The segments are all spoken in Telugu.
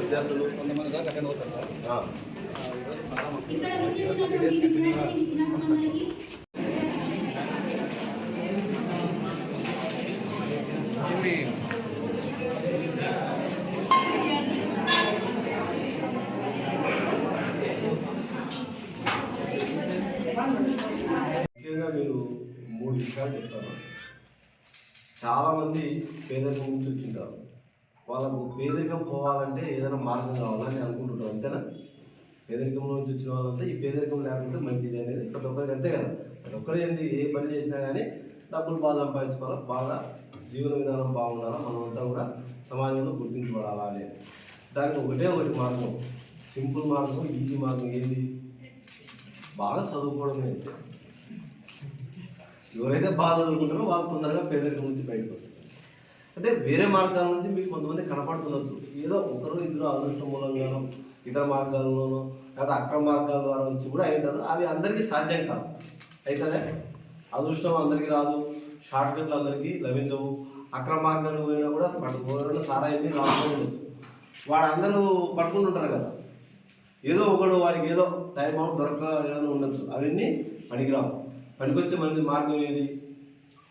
విద్యార్థులు కొంతమంది దాకా అటెండ్ అవుతారు సార్ ముఖ్యంగా మీరు మూడు విషయాలు చెప్తాను. చాలామంది పేదరికం నుంచి వచ్చింటారు. వాళ్ళకు పేదరికం పోవాలంటే ఏదైనా మార్గం కావాలని అనుకుంటుంటారు అంతేనా? పేదరికంలో నుంచి వచ్చిన వాళ్ళంతా ఈ పేదరికం లేకపోతే మంచిది అనేది ప్రతి ఒక్కరికి అంతే కదా. ప్రతి ఒక్కరు ఏంది ఏ పని చేసినా కానీ డబ్బులు బాగా సంపాదించుకోవాలా? బాగా జీవన విధానం బాగుండాలా? మనమంతా కూడా సమాజంలో గుర్తించబడాలా అనేది దానికి ఒకటే ఒకటి మార్గం. సింపుల్ మార్గం ఈజీ మార్గం ఏంది? బాగా చదువుకోవడమే ఎవరైతే బాధ చదువుకుంటారో వాళ్ళు తొందరగా పేదరికం నుంచి బయటకు వస్తారు. అంటే వేరే మార్గాల నుంచి మీకు కొంతమంది కనపడుతుండొచ్చు ఏదో ఒకరు ఇద్దరు అదృష్టం మూలంగానో ఇతర మార్గాల్లోనో లేదా అక్రమ మార్గాల ద్వారా నుంచి కూడా అయింటారు అవి అందరికీ సాధ్యం కాదు. అయితే అదృష్టం అందరికీ రాదు షార్ట్ కట్లు అందరికీ లభించవు. అక్రమ మార్గాలు పోయినా కూడా పట్టుకోవడం సారాయిని రాకుండా ఉండొచ్చు. వాడు అందరూ పట్టుకుంటుంటారు కదా. ఏదో ఒకడు వారికి ఏదో టైం అవుట్ దొరక ఏదైనా ఉండొచ్చు. అవన్నీ పనికిరావు. పనికొచ్చే మంది మార్గం ఏది?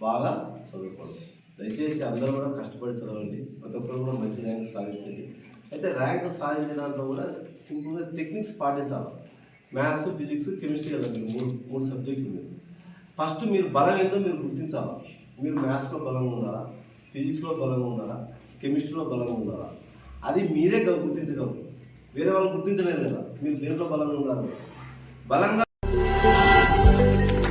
బాగా చదువుకోండి దయచేసి అందరూ కూడా కష్టపడి చదవండి. ప్రతి ఒక్కరు కూడా మంచి ర్యాంక్ సాధించండి. అయితే ర్యాంక్ సాధించే దాంట్లో కూడా సింపుల్గా టెక్నిక్స్ పాటించాలి. మ్యాథ్స్ ఫిజిక్స్ కెమిస్ట్రీ కదా మీరు మూడు మూడు సబ్జెక్టులు మీరు ఫస్ట్ మీరు బలం ఏందో మీరు గుర్తించాలి. మీరు మ్యాథ్స్లో బలంగా ఉన్నారా ఫిజిక్స్లో బలంగా ఉన్నారా కెమిస్ట్రీలో బలంగా ఉన్నారా అది మీరే గుర్తించగలరు. వేరే వాళ్ళు గుర్తించలేరు కదా. మీరు దేంట్లో బలంగా ఉన్నారు బలంగా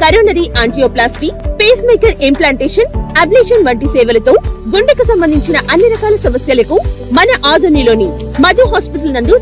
coronary angioplasty pacemaker implantation ablation వంటి సేవలతో గుండెకు సంబంధించిన అన్ని రకాల సమస్యలకు మన ఆధునిలోని మధు హాస్పిటల్ నందు